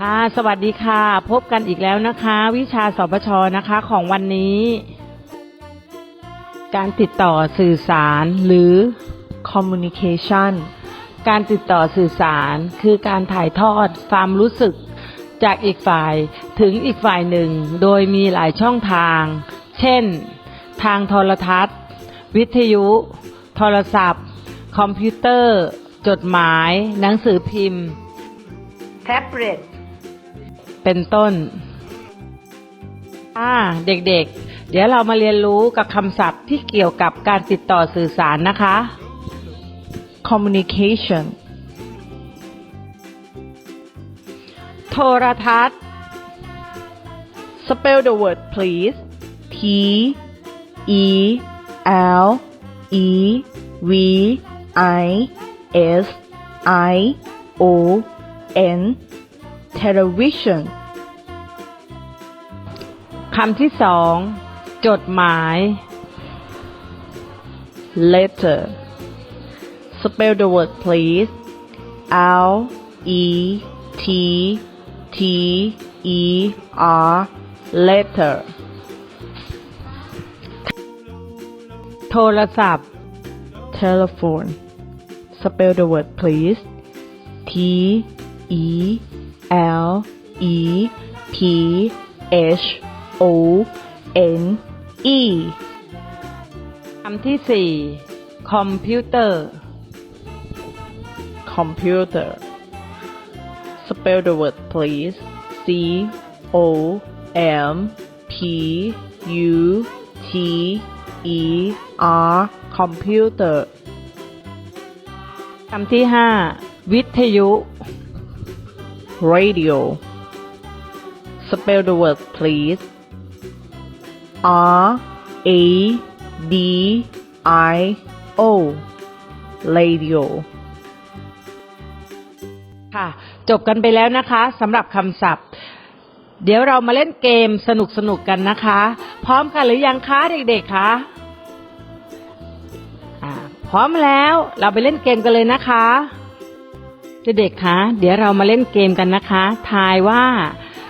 ค่ะ สวัสดีค่ะ พบกันอีกแล้วนะคะ วิชาสปชนะคะของวันนี้ การติดต่อสื่อสารหรือ communication การติดต่อสื่อสารคือการถ่ายทอดความรู้สึก จากอีกฝ่ายถึงอีกฝ่ายหนึ่ง โดยมีหลายช่องทาง เช่น ทางโทรทัศน์ วิทยุ โทรศัพท์ คอมพิวเตอร์ จดหมาย หนังสือพิมพ์ แท็บเล็ต เป็นต้นอ่าเด็กๆ เดี๋ยวเรามาเรียนรู้กับคำศัพท์ที่เกี่ยวกับการติดต่อสื่อสารนะคะ communication โทรทัศน์ spell the word please T E L E V I S I O N television คำที่สองจดหมาย letter spell the word please L E T T E R letter โทรศัพท์ telephone spell the word please T E L E P H O N E คำที่สี่คอมพิวเตอร์ computer spell the word please C O M P U T E R computer คำที่ห้าวิทยุ radio spell the word please R A D I O radio ค่ะ จบกันไปแล้วนะคะสำหรับคำศัพท์ เดี๋ยวเรามาเล่นเกมสนุกๆกันนะคะ พร้อมกันหรือยังคะเด็กๆคะพร้อมแล้วเราไปเล่นเกมกันเลยนะคะ เด็กๆ คะ เดี๋ยวเรามาเล่นเกมกันนะคะ ทายว่า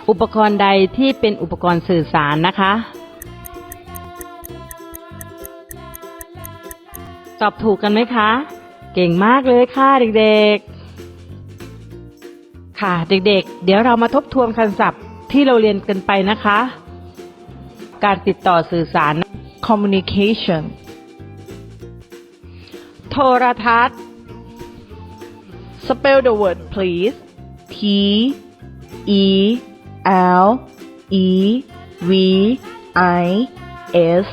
อุปกรณ์ใดที่เป็นอุปกรณ์สื่อสารนะคะ ตอบถูกกันไหมคะ เก่งมากเลยค่ะเด็กๆ ค่ะเด็กๆ เดี๋ยวเรามาทบทวนคำศัพท์ที่เราเรียนกันไปนะคะ การติดต่อสื่อสาร communication โทรทัศน์ spell the word please T E L E V I S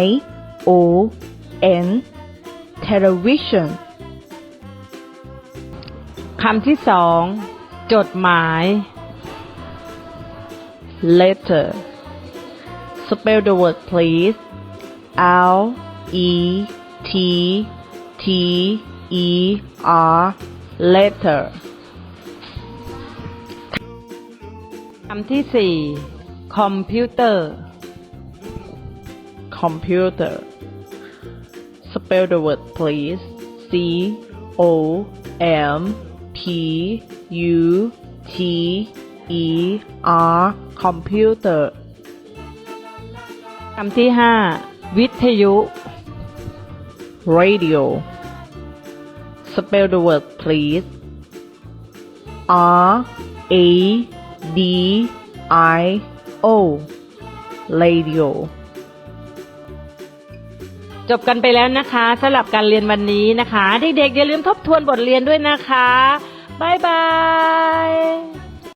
I O N television คำที่สอง จดหมาย letter spell the word please L E T T E R letter คำที่สี่ คอมพิวเตอร์ computer spell the word please C O M P U T E R computer คำที่ห้า วิทยุ radio Spell the word please R A D I O radio จบกันไปแล้วนะคะสำหรับการเรียนวันนี้นะคะ เด็กๆอย่าลืมทบทวนบทเรียนด้วยนะคะ บ๊ายบาย